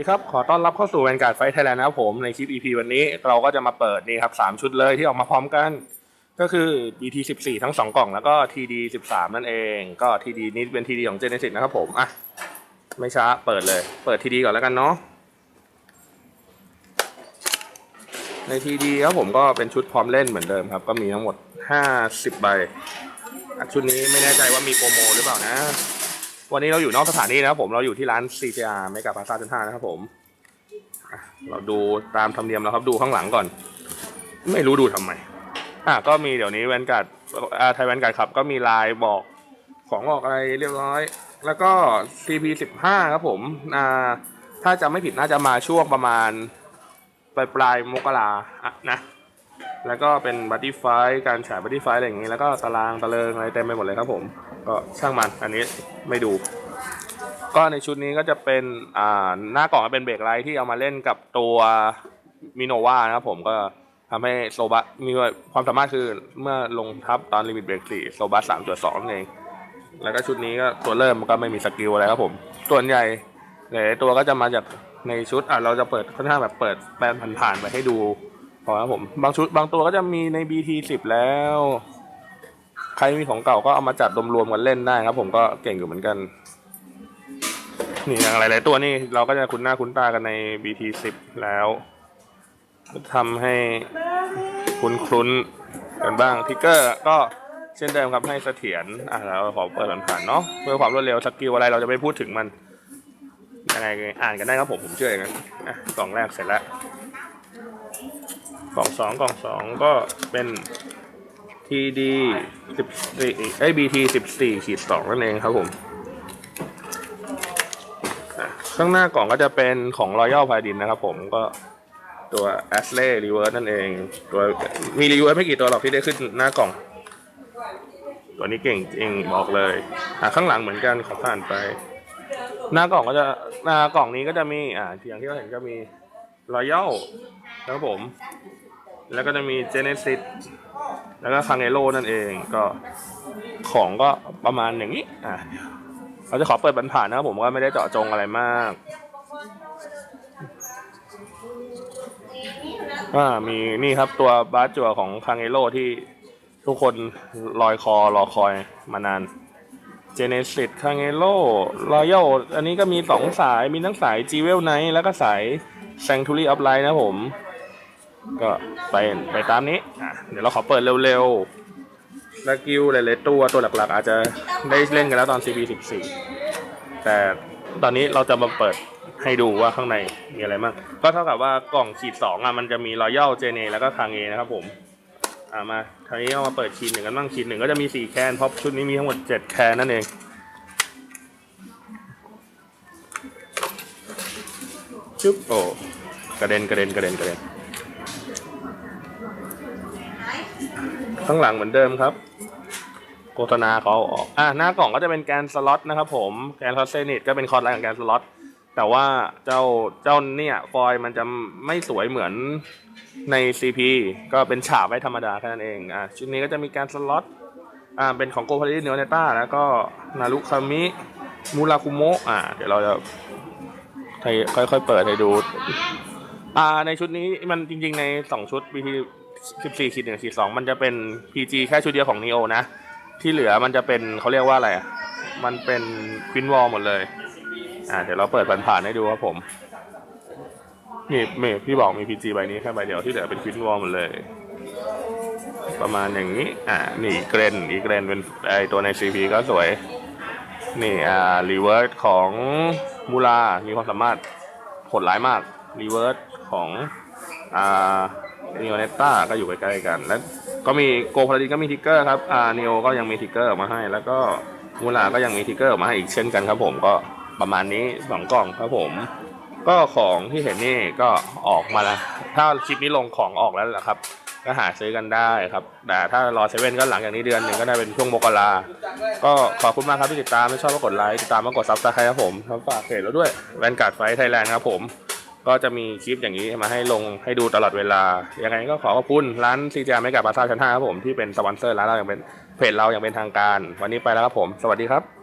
ดีครับ ขอต้อนรับเข้าสู่แวนการ์ดไฟไทยแลนด์นะครับผมในคลิป EP วันนี้เราก็จะมาเปิดนี่ครับสามชุดเลยที่ออกมาพร้อมกัน ก็คือ BT 14ทั้ง 2 กล่องแล้วก็ TD 13 นั่นเอง ก็ TD นี้เป็น TD ของ Genesis นะครับผมอะไม่ช้าเปิดเลย เปิด TD ก่อนแล้วกันเนาะใน TD ครับผมก็เป็นชุดพร้อมเล่นเหมือนเดิมครับ ก็มีทั้งหมด 50 ใบชุดนี้ไม่แน่ใจว่ามีโปรโมหรือเปล่านะ วันนี้เราอยู่นอกสถานที่นะครับผมเราอยู่ที่ร้าน CJR ไม่กับพาซาเซนท่านะครับผมอะเราดูตามธรรมเนียมแล้วครับดูข้างหลังก่อน ไม่รู้ดูทำไมอะก็มีเดี๋ยวนี้แวนการ์ดอ่าไทยแวนการ์ดครับ ก็มีลน์บอกของออกอะไรเรียบร้อย แล้วก็ CP 15 ครับผมอ่าถ้าจะไม่ผิดน่าจะมาช่วงประมาณปลายปลายมกราอะนะ แล้วก็เป็นบัตตี้ไฟการฉายบัตตี้ไฟอะไรอย่างงี้ แล้วก็ตารางตะเลิงอะไรเต็มไปหมดเลยครับผม ก็ช่างมันอันนี้ไม่ดู ก็ในชุดนี้ก็จะเป็นอ่าหน้ากล่องเป็นเบรกไลท์ที่เอามาเล่นกับตัวมิโนวานะครับผมก็ทำให้โซบัสมีความสามารถคือเมื่อลงทับตอนลิมิตเบรกสี่โซบัสสามจุดสองนั่นเองแล้วก็ชุดนี้ก็ตัวเริ่มก็ไม่มีสกิลอะไรครับผม ส่วนใหญ่หลายตัวก็จะมาจากในชุดอะเราจะเปิดค่อนข้างแบบเปิดแปลนผ่านๆไปให้ดู พอครับผม บางชุดบางตัวก็จะมีใน BT 10 แล้ว ใครมีของเก่าก็เอามาจัดรวมๆกันเล่นได้ครับ ผมก็เก่งอยู่เหมือนกัน นี่อย่างหลายๆตัวนี่เราก็จะคุ้นหน้าคุ้นตากันใน BT 10 แล้วทำให้คุ้นๆกันบ้างทิกเกอร์ก็เช่นเดิมครับให้เสถียรอะเราขอเปิดผ่านๆเนาะเพื่อความรวดเร็วสกิลอะไรเราจะไม่พูดถึงมันยังไงอ่านกันได้ครับผมผมเชื่ออย่างนั้นอะกล่องแรกเสร็จแล้ว กล่องสองกล่องสองก็เป็น TD สิบสี่ไอ้ BT สิบสี่ขีดสองนั่นเองครับผม ข้างหน้ากล่องก็จะเป็นของ Royal p a l a d i n นะครับผมก็ตัว a s l e y Reverse นั่นเอง ตัวมี Reverse ไม่กี่ตัวหรอกที่ได้ขึ้นหน้ากล่อง ตัวนี้เก่งจริงบอกเลยอะข้างหลังเหมือนกันขอผ่านไป หน้ากล่องก็จะหน้ากล่องนี้ก็จะมีอ่าอย่างที่เราเห็นก็มี Royal นะครับผม แล้วก็จะมี Genesis แล้วก็คังเอโ o นั่นเองก็ของก็ประมาณอย่างนี้อะเราจะขอเปิดบันผ่านนะครับผมก็ไม่ได้เจาะจงอะไรมากอ่ามีนี่ครับตัวบาสจัวของคังเอโ o ที่ทุกคนลอยคอรอคอยมานาน Genesis คังเอโ o รอยัลอันนี้ก็มีสองสายมีทั้งสาย g ีเวลไนแล้วก็สาย Sanctuary of Light นะผม ก็ไปไปตามนี้อะเดี๋ยวเราขอเปิดเร็วๆสกิลหลายๆตัวตัวหลักๆ อาจจะได้เล่นกันแล้วตอน CB 14 แต่ตอนนี้เราจะมาเปิดให้ดูว่าข้างในมีอะไรบ้างก็เท่ากับว่ากล่องขีดสองอะมันจะมีรอยัลเจเนแล้วก็คางเอนะครับผมอ่ามาทีนี้เอามาเปิดขีดหนึ่งกันบ้างขีดหนึ่งก็จะมีสี่แคนเพราะชุดนี้มีทั้งหมดเจ็ดแคนนั่นเองชุบโอ้กระเด็นกระเด็นกระเด็นกระเด็น ข้างหลังเหมือนเดิมครับ โฆษณาเขาออกอะหน้ากล่องก็จะเป็นแกนสล็อตนะครับผมแกนคอสเซนิตก็เป็นคอร์ดไลน์ของแกนสล็อตแต่ว่าเจ้าเจ้าเนี่ยฟอยมันจะไม่สวยเหมือนใน CP ก็เป็นฉาบไว้ธรรมดาแค่นั้นเองอะชุดนี้ก็จะมีแกนสล็อตอ่าเป็นของโกพาริเนโอเนต้าแล้วก็นารุคามิมูราคุโมะอ่าเดี๋ยวเราจะค่อยๆเปิดให้ดูอ่าในชุดนี้มันจริงๆในสองชุด BT 14ขีดหนึ่งขีดสองมันจะเป็น PG แค่ชุดเดียวของ Neo นะ ที่เหลือมันจะเป็นเขาเรียกว่าอะไรอะมันเป็นควินวอลหมดเลย อ่าเดี๋ยวเราเปิดผ่านๆให้ดูครับผมนี่เมย์พี่บอกมี PG ใบนี้แค่ใบเดียวที่เหลือเป็นควินวอลหมดเลย ประมาณอย่างนี้ อ่านี่เกรนอีเกรนเป็นไอตัวใน CP ก็สวย นี่อ่ารีเวิร์สของมูลามีความสามารถโหดร้ายมากรีเวิร์สของอ่า นิโอเนต้าก็อยู่ใกล้ๆกัน แล้วก็มีโกพาราดินก็มีทิกเกอร์ครับอ่านิโอก็ยังมีทิกเกอร์ออกมาให้ แล้วก็มูลาก็ยังมีทิกเกอร์ออกมาให้อีกเช่นกันครับผมก็ประมาณนี้สองกล่องครับผมก็ของที่เห็นนี่ก็ออกมาแล้ว ถ้าคลิปนี้ลงของออกแล้วแหละครับ ก็หาซื้อกันได้ครับ แต่ถ้ารอเซเว่นก็หลังจากนี้เดือนหนึ่งก็ได้เป็นช่วงมกราก็ขอบคุณมากครับที่ติดตามไม่ชอบก็กดไลค์ ติดตามมากดซับสไครต์ครับผมครับฝากเพจแล้วด้วยแวนการ์ดไฟไทยแลนด์ครับผม ก็จะมีคลิปอย่างนี้มาให้ลงให้ดูตลอดเวลา ยังไงก็ขอขอบคุณร้านซีจาไม่กับบาซ่าชั้นห้าครับผมที่เป็นสปอนเซอร์ร้านเราอย่างเป็นเพจเราอย่างเป็นทางการ วันนี้ไปแล้วครับผม สวัสดีครับ